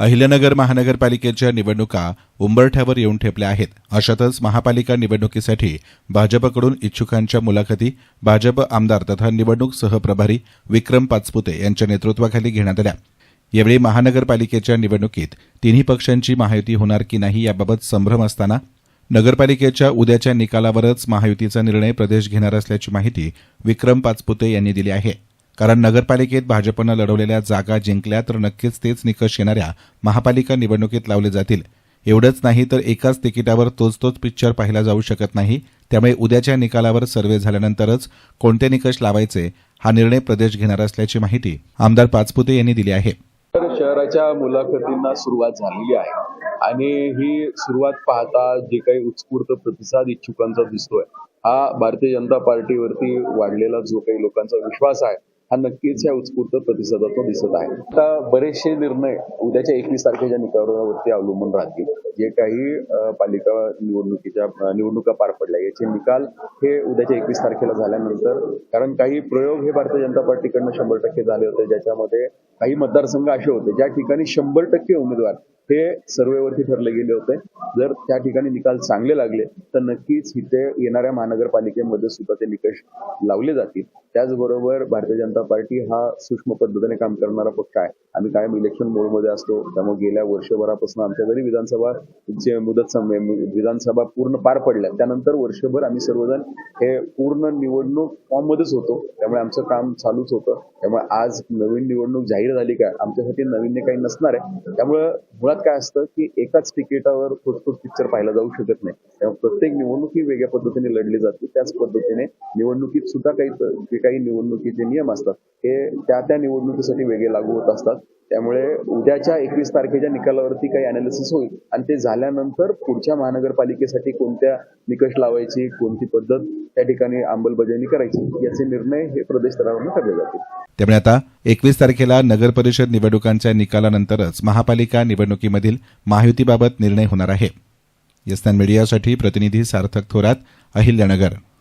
अहिल्यानगर महानगरपालिकेच्या निवडणुका उंबरठ्यावर येऊन ठेपल्या आहेत. अशातच महापालिका निवडणुकीसाठी भाजपकडून इच्छुकांच्या मुलाखती भाजप आमदार तथा निवडणूक सहप्रभारी विक्रम पाचपुते यांच्या नेतृत्वाखाली घेण्यात आल्या. यावेळी महानगरपालिकेच्या निवडणुकीत तिन्ही पक्षांची महायुती होणार की नाही याबाबत संभ्रम असताना नगरपालिकेच्या उद्याच्या निकालावरच महायुतीचा निर्णय प्रदेश घेणार असल्याची माहिती विक्रम पाचपुते यांनी दिली आहे. कारण नगरपालिकेत भाजपनं लढवलेल्या जागा जिंकल्या तर नक्कीच तेच निकष येणाऱ्या महापालिका निवडणुकीत लावले जातील. एवढंच नाही तर एकाच तिकिटावर तोच तोच पिक्चर पाहिला जाऊ शकत नाही. त्यामुळे उद्याच्या निकालावर सर्वे झाल्यानंतरच कोणते निकष लावायचे हा निर्णय प्रदेश घेणार असल्याची माहिती आमदार पाचपुते यांनी दिली आहे. तर शहराच्या मुलाखतींना सुरुवात झालेली आहे आणि ही सुरुवात पाहता जे काही उत्स्फूर्त प्रतिसाद इच्छुकांचा दिसतोय हा भारतीय जनता पार्टीवरती वाढलेला जो काही लोकांचा विश्वास आहे हा नक्कीच या उत्स्फूर्त प्रतिसादातून दिसत आहे. आता बरेचसे निर्णय उद्याच्या एकवीस तारखेच्या निकालावरती अवलंबून राहतील. जे काही पालिका निवडणुकीच्या निवडणुका पार पडल्या. याचे निकाल हे उद्याच्या एकवीस तारखेला झाल्यानंतर कारण काही प्रयोग हे भारतीय जनता पार्टीकडनं शंभर टक्के झाले होते. ज्याच्यामध्ये काही मतदारसंघ असे होते. ज्या ठिकाणी शंभर टक्के उमेदवार हे सर्वेवरती ठरले गेले होते. जर त्या ठिकाणी निकाल चांगले लागले तर नक्कीच इथे येणाऱ्या महानगरपालिकेमध्ये सुद्धा ते निकष लावले जातील. त्याचबरोबर भारतीय जनता पार्टी हा सूक्ष्म पद्धतीने काम करणारा पक्ष आहे. आम्ही कायम इलेक्शन मोडमध्ये असतो. त्यामुळे गेल्या वर्षभरापासून आमच्या जरी विधानसभा मुदत विधानसभा पूर्ण पार पडल्या. त्यानंतर वर्षभर आम्ही सर्वजण हे पूर्ण निवडणूक फॉर्ममध्येच होतो. त्यामुळे आमचं काम चालूच होतं. त्यामुळे आज नवीन निवडणूक जाहीर झाली का आमच्यासाठी नवीन काही नसणार आहे. त्यामुळं मुळात काय असतं की एकाच तिकिटावर तोच पिक्चर पाहिला जाऊ शकत नाही. त्यामुळे प्रत्येक निवडणूक ही वेगळ्या पद्धतीने लढली जाते. त्याच पद्धतीने निवडणुकीत सुद्धा काही जे काही निवडणुकीचे नियम असतात. हे त्या त्या निवडणुकीसाठी वेगळे लागू होत असतात. त्यामुळे उद्याच्या एकवीस तारखेच्या निकालावरती काही अनालिसिस होईल. आणि ते झाल्यानंतर पुढच्या महानगरपालिकेसाठी कोणत्या निकष लावायची कोणती पद्धत त्या ठिकाणी अंमलबजावणी करायची याचे निर्णय हे प्रदेश स्तरावरून ठरले जातील. त्यामुळे आता एकवीस तारखेला नगर परिषद निवडणुकांच्या निकालानंतरच महापालिका निवडणुकीमधील महायुतीबाबत निर्णय होणार आहे. यस्तान मीडियासाठी प्रतिनिधी सार्थक थोरात अहिल्यानगर.